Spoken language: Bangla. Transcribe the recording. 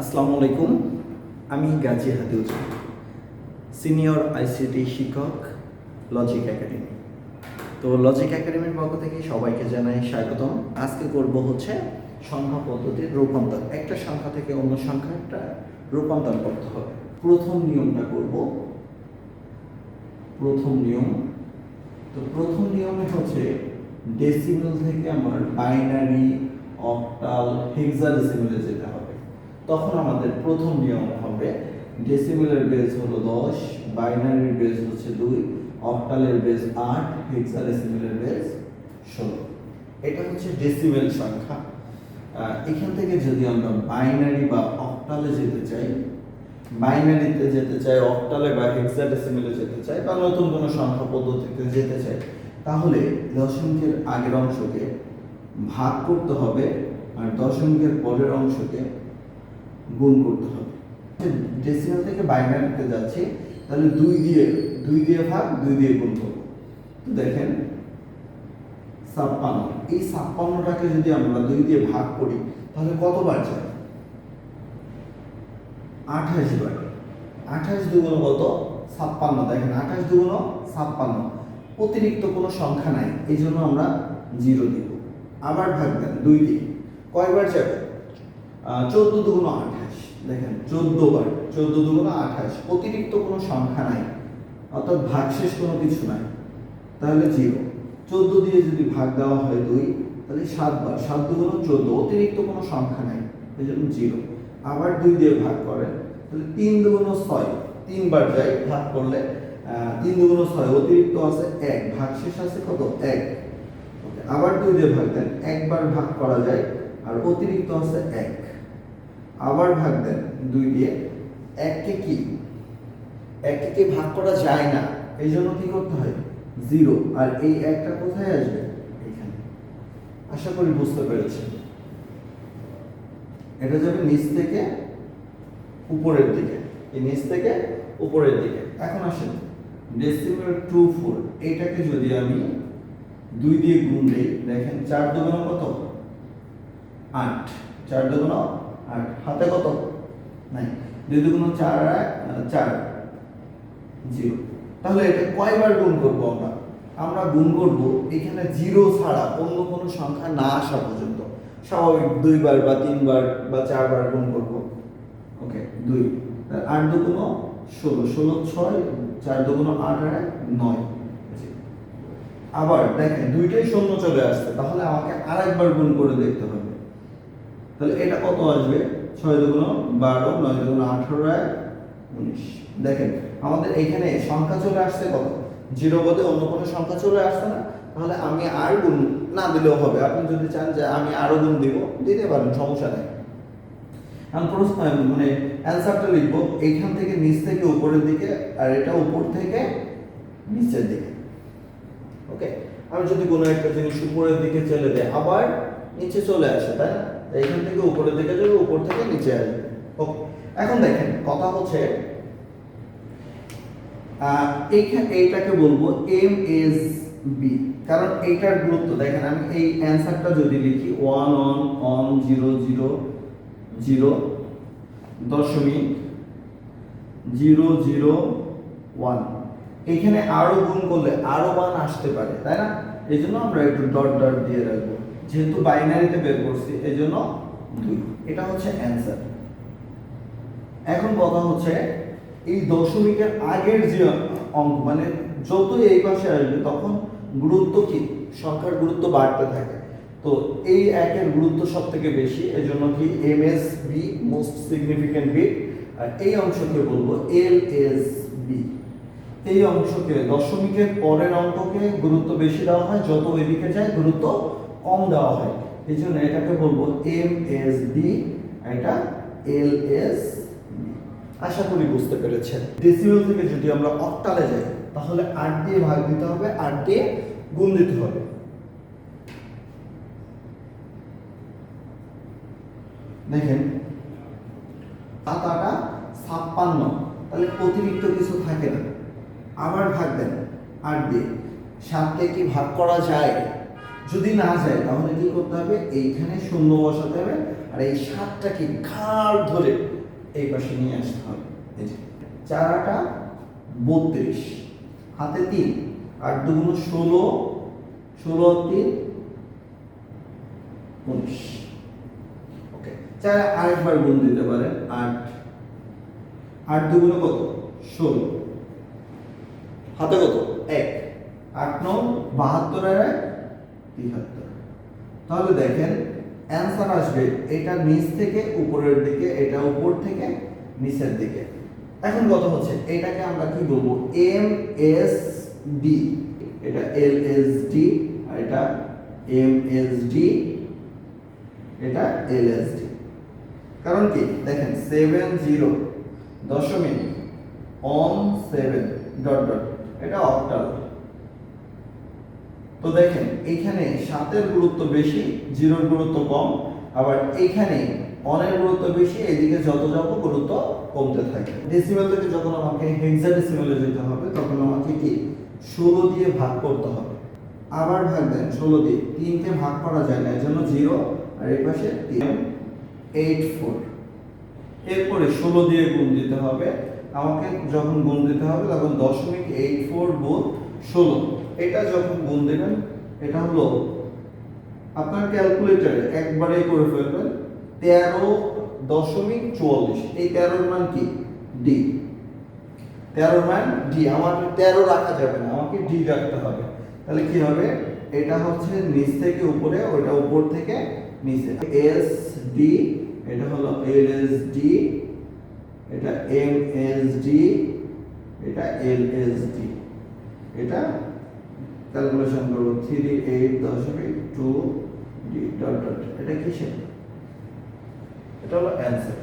আসসালামু আলাইকুম। আমি গাজী হাদিউজ্জামান সিনিয়র আইসিটি শিক্ষক, লজিক একাডেমি। তো লজিক একাডেমির পক্ষ থেকে সবাইকে জানাই স্বাগতম। আজকে করব হচ্ছে সংখ্যা পদ্ধতির রূপান্তর। একটা সংখ্যা থেকে অন্য সংখ্যাটা রূপান্তর করতে হবে। প্রথম নিয়মটা করব। প্রথম নিয়ম। তো প্রথম নিয়মে হচ্ছে ডেসিমেল থেকে আমার বাইনারি অক্টাল হেক্সাডেসিমেলে যেতে হবে। তখন আমাদের প্রথম নিয়ম হবে ডেসিমেলের বেস হলো দশ, বাইনারির বেস হচ্ছে দুই, অক্টালের বেস আট, হেক্সাডেসিমেলের বেস ষোলো। এটা হচ্ছে ডেসিমেল সংখ্যা। এখান থেকে যদি আমরা বাইনারি বা অক্টালে যেতে চাই, বাইনারিতে যেতে চাই, অক্টালে বা হেক্সাডেসিমেলে যেতে চাই, বা নতুন কোনো সংখ্যা পদ্ধতিতে যেতে চাই, তাহলে দশমিকের আগের অংশকে ভাগ করতে হবে আর দশমিকের পরের অংশকে গুণ করতে হবে। ডেসিমাল থেকে বাইনারিতে যাচ্ছি, তাহলে দুই দিয়ে দুই দিয়ে ভাগ, দুই দিয়ে গুণ করব। তো দেখেন, ছাপ্পান্ন। এই ছাপ্পান্নটাকে যদি আমরা দুই দিয়ে ভাগ করি, তাহলে কতবার যায় আঠাশ বার আঠাশ দুগুণ কত? ছাপ্পান্ন। দেখেন, আঠাশ দুগুণ ছাপ্পান্ন। অতিরিক্ত কোনো সংখ্যা নাই, এই জন্য আমরা জিরো দিব। আবার ভাগ দেন, দুই দিয়ে। কয়বার যাবে চোদ্দ দুগুণ আঠাশ। দেখেন, চোদ্দ বার, চোদ্দ দুগুণ আঠাশ। অতিরিক্ত কোনো সংখ্যা নাই। অর্থাৎ ভাগশেষ কোনো কিছু নাই। তাহলে জিরো। চোদ্দ দিয়ে যদি ভাগ দেওয়া হয় দুই, তাহলে সাতবার সাত দুগুণ চোদ্দ। অতিরিক্ত কোনো সংখ্যা নাই। এই জন্য জিরো। আবার দুই দিয়ে ভাগ করে, তাহলে তিন দুগুণ ছয়। তিনবার যায় ভাগ করলে তিন দুগুণ ছয়। অতিরিক্ত আছে এক। ভাগশেষ আছে কত? এক। আবার দুই দিয়ে ভাগ দেন। একবার ভাগ করা যায় আর অতিরিক্ত আছে এক। আবার ভাগ দেন দুই দিয়ে এককে কি? এককে ভাগ করা যায় না। এই জন্য কি করতে হয়? জিরো। আর এই একটা কোথায় আসবে? এখানে। আশা করি বুঝতে পেরেছি এটা যাবে নিচ থেকে উপরের দিকে। এই নিচ থেকে উপরের দিকে। এখন আসেন। ডেসিমেল টু ফোর এটাকে যদি আমি দুই দিয়ে গুণ দিই, দেখেন চার দুগুণ কত? আট। চার দুগুণ আট। হাতে কত? নাই। দুই দুগুণ চার এক, চার জিরো। তাহলে এটা কয়বার গুণ করব আমরা? আমরা গুণ করব এখানে জিরো ছাড়া অন্য কোনো সংখ্যা না আসা পর্যন্ত। স্বাভাবিক দুইবার বা তিনবার বা চারবার গুণ করব। ওকে দুই। আট দুগুণ ষোলো। ষোলো ছয় চার দুগুণ আট আর এক নয়। আবার দেখেন দুইটাই শূন্য চলে আসছে। তাহলে আমাকে আরেকবার গুণ করে দেখতে হবে। তাহলে এটা কত আসবে? ছয় দুগুণ বারো, নয় দুগুণ আঠারো, এক, উনিশ। দেখেন, আমাদের এখানে সংখ্যা চলে আসছে কত? জিরো বলতে অন্য কোনো সংখ্যা চলে আসছে না? তাহলে আমি আর গুণ না দিলেও হবে। আপনি যদি চান যে আমি আরও গুণ দিব, দিতে পারেন, সমস্যা নেই। আমি প্রশ্ন মানে অ্যান্সারটা লিখব। এইখান থেকে নিচ থেকে উপরের দিকে আর এটা উপর থেকে নিচের দিকে। ওকে? আমি যদি কোনো একটা জিনিস উপরের দিকে চলে যাই, আবার নিচে চলে আসে, তাই না? এইখান থেকে উপরের দিকে যাবে, উপর থেকে নিচে আসবে। ওকে এখন দেখেন, কথা হচ্ছে এইটাকে বলব এম এস বি কারণ এইটার গুরুত্ব, দেখেন আমি এই অ্যান্সারটা যদি লিখি one on on zero zero zero দশমিক জিরো জিরো ওয়ান এখানে আরও গুণ করলে আরও ওয়ান আসতে পারে, তাই না? এই জন্য আমরা একটু ডট ডট দিয়ে রাখব। যেহেতু বাইনারিতে বের করছি এই জন্য দুই। এটা হচ্ছে অ্যান্সার। এখন কথা হচ্ছে, এই দশমিকের আগের যে অঙ্ক মানে যতই এই পাশে আসবে, তখন গুরুত্ব কি? সংখ্যার গুরুত্ব বাড়তে থাকে। তো এই একের গুরুত্ব সব থেকে বেশি এই জন্য কি M S B most significant bit আর এই অংশকে বলব এল এস বি এই অংশকে, দশমিকের পরের অঙ্ককে গুরুত্ব বেশি দেওয়া হয়, যত এদিকে যায়, গুরুত্ব কম দেওয়া হয়। এই জন্য এটাকে বলব এম এস বি এটা এল এস আশা করি বুঝতে পেরেছেন। ডেসিমেল থেকে যদি আমরা অক্টালে যাই, তাহলে আট দিয়ে ভাগ দিতে হবে আট দিয়ে গুণ দিতে হবে। দেখেন সাত আটা ছাপ্পান্ন, তাহলে অতিরিক্ত কিছু থাকে না। আবার ভাগ দেন আট দিয়ে। সাতকে কি ভাগ করা যায়? যদি না যায়, তাহলে কি করতে হবে? এইখানে শূন্য বসাতে হবে আর এই সাতটাকে ঘাড় ধরে এই পাশে নিয়ে আসতে হবে। এই যে চারাটা বত্রিশ, হাতে তিন, আর দুগুণ ষোলো ষোলো, তিন, উনিশ। ওকে চার আরেকবার গুণ দিতে পারেন, আট। আট দুগুণ কত? ষোলো। হাতে কত? এক। আট নং বাহাত্তর আর এক। তিহাত্তর তাহলে দেখেন অ্যান্সার আসবে এটা নিচ থেকে উপরের দিকে, এটা উপর থেকে নিচের দিকে। এখন কথা হচ্ছে, এটাকে আমরা কি বলব? এম এস ডি এটা এল এস ডি আর এটা এম এস ডি এটা এল এস ডি কারণ কি? দেখেন সেভেন জিরো দশমিক অন সেভেন ডট ডট এটা অক্টাল তো দেখেন এইখানে সাতের গুরুত্ব বেশি, জিরোর গুরুত্ব কম। আবার এইখানে অনের গুরুত্ব বেশি, এদিকে যত যাব গুরুত্ব কমতে থাকে। ডেসিমেল থেকে যখন আমাকে হেক্সাডেসিমেলে যেতে হবে, তখন আমাকে কি? ষোলো দিয়ে ভাগ করতে হবে। আবার ভাগ দেন ষোলো দিয়ে তিনকে ভাগ করা যায় না এর জন্য জিরো, আর এই পাশে তিন এইট ফোর এরপরে ষোলো দিয়ে গুণ দিতে হবে। আমাকে যখন গুণ দিতে হবে, তখন দশমিক এইট ফোর গুণ ষোলো। এটা যখন গুণ দেবেন, এটা হলো আপনার ক্যালকুলেটরে একবারেই করে ফেলবেন, তেরো দশমিক চুয়াল্লিশ। এই তেরোর মান কি? ডি তেরোর মান ডি আমার তেরো রাখা যাবে না, আমাকে ডি রাখতে হবে। তাহলে কি হবে? এটা হচ্ছে নিচ থেকে উপরে ওটা উপর থেকে নিচে। এস ডি এটা হলো এল এস ডি এটা এম এস ডি এটা এল এস ডি এটা ক্যালকুলেশন করব থ্রি এইট দশমিক টু ডি ডট ডট এটা কিসের? এটা হলো অ্যান্সার